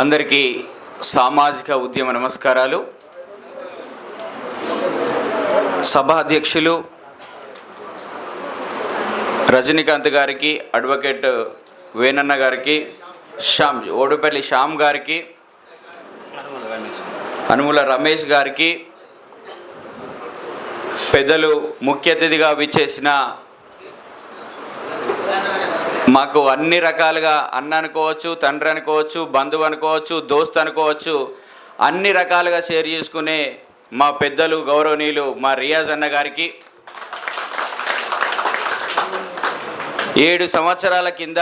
అందరికీ సామాజిక ఉద్యమ నమస్కారాలు. సభాధ్యక్షులు రజనీకాంత్ గారికి అడ్వకేట్ వేణన్న గారికి శ్యామ్ ఓడుపల్లి శ్యామ్ గారికి అనుముల రమేష్ గారికి పెద్దలు ముఖ్య అతిథిగా విచ్చేసిన మాకు అన్ని రకాలుగా అన్న అనుకోవచ్చు తండ్రి అనుకోవచ్చు బంధువు అనుకోవచ్చు దోస్త్ అనుకోవచ్చు అన్ని రకాలుగా షేర్ చేసుకునే మా పెద్దలు గౌరవనీయులు మా రియాజ్ అన్న గారికి ఏడు సంవత్సరాల కింద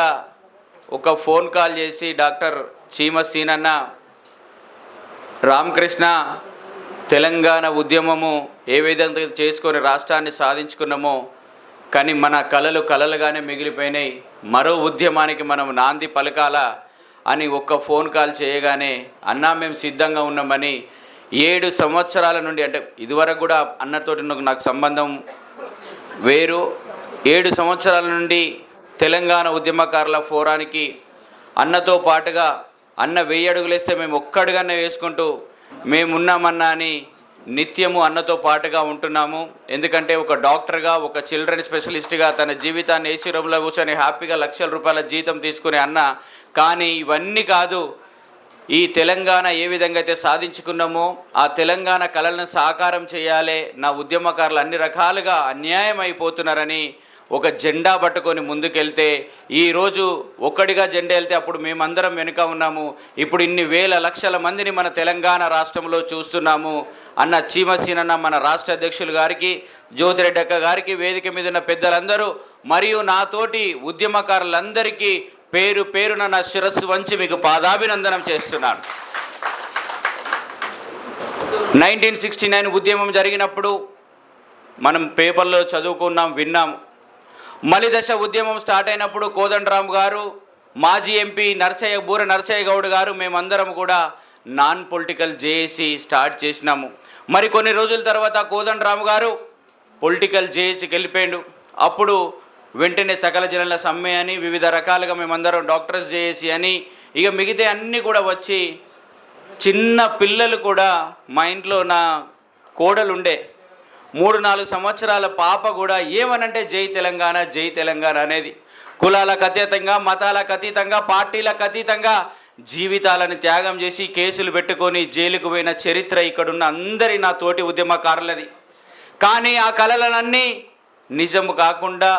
ఒక ఫోన్ కాల్ చేసి డాక్టర్ చీమ సీనన్న రామకృష్ణ తెలంగాణ ఉద్యమము ఏ విధంగా చేసుకొని రాష్ట్రాన్ని సాధించుకున్నామో కానీ మన కళలు కళలుగానే మిగిలిపోయినాయి. మరో ఉద్యమానికి మనం నాంది పలకాల అని ఒక్క ఫోన్ కాల్ చేయగానే అన్నా మేము సిద్ధంగా ఉన్నామని ఏడు సంవత్సరాల నుండి అంటే ఇదివరకు కూడా అన్నతోటి నాకు- సంబంధం వేరు. ఏడు సంవత్సరాల నుండి తెలంగాణ ఉద్యమకారుల ఫోరానికి అన్నతో పాటుగా అన్న వెయ్యి అడుగులేస్తే మేము ఒక్కడుగానే వేసుకుంటూ మేమున్నామన్నా అని నిత్యము అన్నతో పాటుగా ఉంటున్నాము. ఎందుకంటే ఒక డాక్టర్గా ఒక చిల్డ్రన్ స్పెషలిస్ట్గా తన జీవితాన్ని ఏసీ రూమ్లో కూర్చొని హ్యాపీగా లక్షల రూపాయల జీతం తీసుకునే అన్న. కానీ ఇవన్నీ కాదు ఈ తెలంగాణ ఏ విధంగా అయితే సాధించుకున్నామో ఆ తెలంగాణ కళలను సాకారం చేయాలి నా ఉద్యమకారులు అన్ని రకాలుగా అన్యాయం అయిపోతున్నారని ఒక జెండా పట్టుకొని ముందుకెళ్తే ఈరోజు ఒక్కడిగా జెండా వెళ్తే అప్పుడు మేమందరం వెనుక ఉన్నాము. ఇప్పుడు ఇన్ని వేల లక్షల మందిని మన తెలంగాణ రాష్ట్రంలో చూస్తున్నాము అన్న చీమసీనన్న మన రాష్ట్ర అధ్యక్షులు గారికి జ్యోతిరెడ్డి అక్క గారికి వేదిక మీద ఉన్న పెద్దలందరూ మరియు నాతోటి ఉద్యమకారులందరికీ పేరు పేరున నా శిరస్సు వంచి మీకు పాదాభినందనం చేస్తున్నాను. నైన్టీన్ సిక్స్టీ నైన్ ఉద్యమం జరిగినప్పుడు మనం పేపర్లో చదువుకున్నాం విన్నాం. మలిదశ ఉద్యమం స్టార్ట్ అయినప్పుడు కోదండరామ్ గారు మాజీ ఎంపీ నర్సయ్య బూర నరసయ్య గౌడ్ గారు మేమందరం కూడా నాన్ పొలిటికల్ జేఏసీ స్టార్ట్ చేసినాము. మరి కొన్ని రోజుల తర్వాత కోదండరామ్ గారు పొలిటికల్ జేఏసీకి వెళ్ళిపోయాడు అప్పుడు వెంటనే సకల జనుల సమ్మె అని వివిధ రకాలుగా మేమందరం డాక్టర్స్ జేఏసీ అని ఇక మిగతా అన్నీ కూడా వచ్చి చిన్న పిల్లలు కూడా మా ఇంట్లో నా కోడలుండే. మూడు నాలుగు సంవత్సరాల పాప కూడా ఏమనంటే జై తెలంగాణ జై తెలంగాణ అనేది. కులాలకు అతీతంగా మతాలకు అతీతంగా పార్టీలకు అతీతంగా జీవితాలను త్యాగం చేసి కేసులు పెట్టుకొని జైలుకు పోయిన చరిత్ర ఇక్కడున్న అందరి నా తోటి ఉద్యమకారులది. కానీ ఆ కళలన్నీ నిజం కాకుండా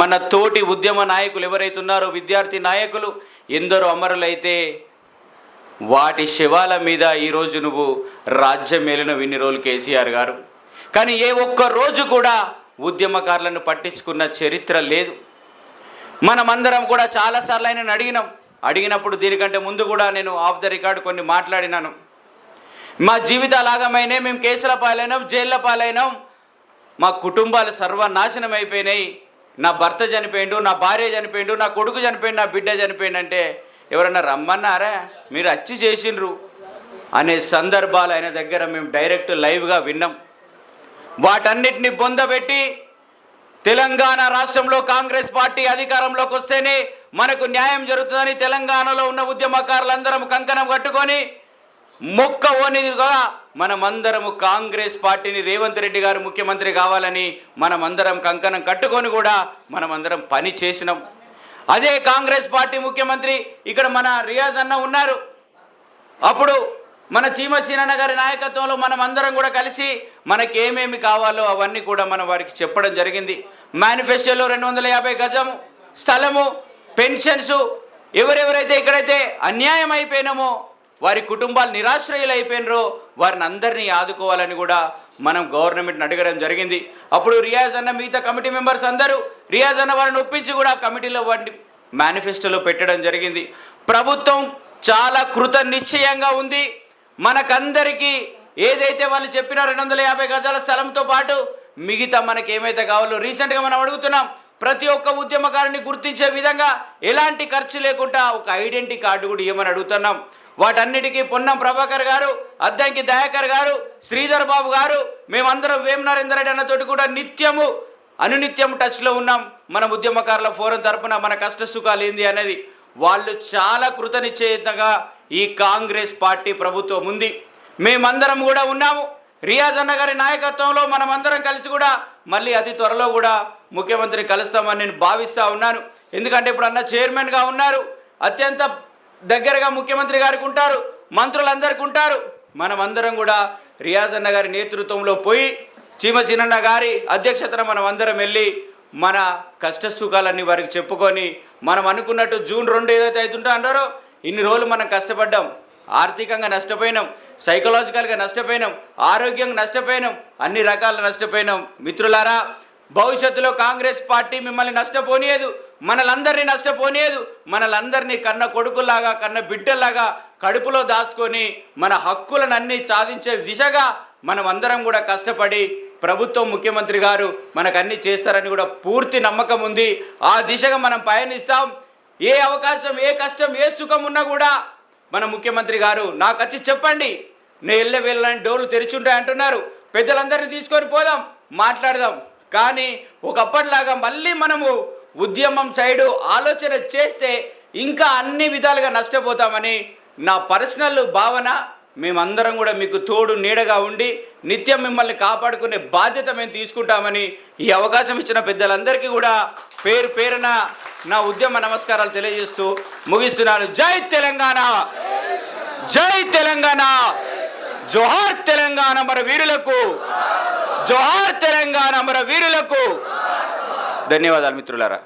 మన తోటి ఉద్యమ నాయకులు ఎవరైతే ఉన్నారో విద్యార్థి నాయకులు ఎందరో అమరులైతే వాటి శవాల మీద ఈరోజు నువ్వు రాజ్యం మేలిన విన్ని రోజులు కేసీఆర్ గారు. కానీ ఏ ఒక్క రోజు కూడా ఉద్యమకారులను పట్టించుకున్న చరిత్ర లేదు. మనమందరం కూడా చాలాసార్లు ఆయన అడిగినాం. అడిగినప్పుడు దీనికంటే ముందు కూడా నేను ఆఫ్ ద రికార్డ్ కొన్ని మాట్లాడినాను. మా జీవితాలు ఆగమైనాయి మేము కేసుల పాలైనాం జైళ్ళ పాలైనాం. మా కుటుంబాలు సర్వనాశనం అయిపోయినాయి. నా భర్త చనిపోయిండు నా భార్య చనిపోయిండు నా కొడుకు చనిపోయిండు నా బిడ్డ చనిపోయిండు అంటే ఎవరన్నా రమ్మన్నారా? మీరు వచ్చి చేసిండ్రు. అనే సందర్భాలు ఆయన దగ్గర మేము డైరెక్ట్ లైవ్గా విన్నాం. వాటన్నిటిని బొందబెట్టి తెలంగాణ రాష్ట్రంలో కాంగ్రెస్ పార్టీ అధికారంలోకి వస్తేనే మనకు న్యాయం జరుగుతుందని తెలంగాణలో ఉన్న ఉద్యమకారులందరం కంకణం కట్టుకొని మొక్క ఓనిగా మనమందరము కాంగ్రెస్ పార్టీని రేవంత్ రెడ్డి గారు ముఖ్యమంత్రి కావాలని మనమందరం కంకణం కట్టుకొని కూడా మనమందరం పని చేసినాం. అదే కాంగ్రెస్ పార్టీ ముఖ్యమంత్రి ఇక్కడ మన రియాజ్ అన్న ఉన్నారు. అప్పుడు మన చీమసీనన్న గారి నాయకత్వంలో మనం అందరం కూడా కలిసి మనకేమేమి కావాలో అవన్నీ కూడా మనం వారికి చెప్పడం జరిగింది. మేనిఫెస్టోలో రెండు వందల యాభై గజము స్థలము పెన్షన్స్ ఎవరెవరైతే ఇక్కడైతే అన్యాయం అయిపోయినామో వారి కుటుంబాలు నిరాశ్రయులు అయిపోయినరో వారిని అందరినీ ఆదుకోవాలని కూడా మనం గవర్నమెంట్ని అడగడం జరిగింది. అప్పుడు రియాజ్ అన్న మిగతా కమిటీ మెంబర్స్ అందరూ రియాజ్ అన్న వారిని ఒప్పించి కూడా కమిటీలో వారిని మేనిఫెస్టోలో పెట్టడం జరిగింది. ప్రభుత్వం చాలా కృత నిశ్చయంగా ఉంది. మనకందరికీ ఏదైతే వాళ్ళు చెప్పిన రెండు వందల యాభై గజాల స్థలంతో పాటు మిగతా మనకి ఏమైతే కావాలో రీసెంట్గా మనం అడుగుతున్నాం. ప్రతి ఒక్క ఉద్యమకారుని గుర్తించే విధంగా ఎలాంటి ఖర్చు లేకుండా ఒక ఐడెంటిటీ కార్డు కూడా ఇవ్వమని అడుగుతున్నాం. వాటన్నిటికీ పొన్నం ప్రభాకర్ గారు అద్దంకి దయాకర్ గారు శ్రీధర్ బాబు గారు మేమందరం వేమ నరేందర్ రెడ్డి అన్నతోటి కూడా నిత్యము అనునిత్యం టచ్లో ఉన్నాం. మన ఉద్యమకారుల ఫోరం తరపున మన కష్ట సుఖాలు ఏంది అనేది వాళ్ళు చాలా కృతనిశ్చయితగా ఈ కాంగ్రెస్ పార్టీ ప్రభుత్వం ఉంది. మేమందరం కూడా ఉన్నాము. రియాజ్ అన్న గారి నాయకత్వంలో మనమందరం కలిసి కూడా మళ్ళీ అతి త్వరలో కూడా ముఖ్యమంత్రిని కలుస్తామని నేను భావిస్తూ ఉన్నాను. ఎందుకంటే ఇప్పుడు అన్న చైర్మన్గా ఉన్నారు. అత్యంత దగ్గరగా ముఖ్యమంత్రి గారికి ఉంటారు. మంత్రులందరికీ ఉంటారు. మనమందరం కూడా రియాజ్ అన్న గారి నేతృత్వంలో పోయి చీమ చిన్నన్న గారి అధ్యక్షతన మనం అందరం వెళ్ళి మన కష్ట సుఖాలన్నీ వారికి చెప్పుకొని మనం అనుకున్నట్టు జూన్ రెండు ఏదైతే అవుతుంటో అన్నారో ఇన్ని రోజులు మనం కష్టపడ్డాం ఆర్థికంగా నష్టపోయినాం సైకలాజికల్గా నష్టపోయినాం ఆరోగ్యంగా నష్టపోయినాం అన్ని రకాల నష్టపోయినాం. మిత్రులారా భవిష్యత్తులో కాంగ్రెస్ పార్టీ మిమ్మల్ని నష్టపోనియదు మనలందరినీ నష్టపోనియదు మనలందరినీ కన్న కొడుకులాగా కన్న బిడ్డలాగా కడుపులో దాచుకొని మన హక్కులను అన్నీ సాధించే దిశగా మనం అందరం కూడా కష్టపడి ప్రభుత్వం ముఖ్యమంత్రి గారు మనకు అన్నీ చేస్తారని కూడా పూర్తి నమ్మకం ఉంది. ఆ దిశగా మనం పయనిస్తాం. ఏ అవకాశం ఏ కష్టం ఏ సుఖం ఉన్నా కూడా మన ముఖ్యమంత్రి గారు నాకు వచ్చి చెప్పండి. నేను వెళ్ళే వెళ్ళని డోర్లు తెరిచి ఉంటాయి అంటున్నారు. పెద్దలందరినీ తీసుకొని పోదాం మాట్లాడదాం. కానీ ఒకప్పటిలాగా మళ్ళీ మనము ఉద్యమం సైడు ఆలోచన చేస్తే ఇంకా అన్ని విధాలుగా నష్టపోతామని నా పర్సనల్ భావన. మేమందరం కూడా మీకు తోడు నీడగా ఉండి నిత్యం మిమ్మల్ని కాపాడుకునే బాధ్యత మేము తీసుకుంటామని ఈ అవకాశం ఇచ్చిన పెద్దలందరికీ కూడా పేరు పేరున నా ఉద్యమ నమస్కారాలు తెలియజేస్తూ ముగిస్తున్నాను. జై తెలంగాణ! జై తెలంగాణ! జోహార్ తెలంగాణ మన వీరులకు! జోహార్ తెలంగాణ మన వీరులకు! ధన్యవాదాలు మిత్రులారా.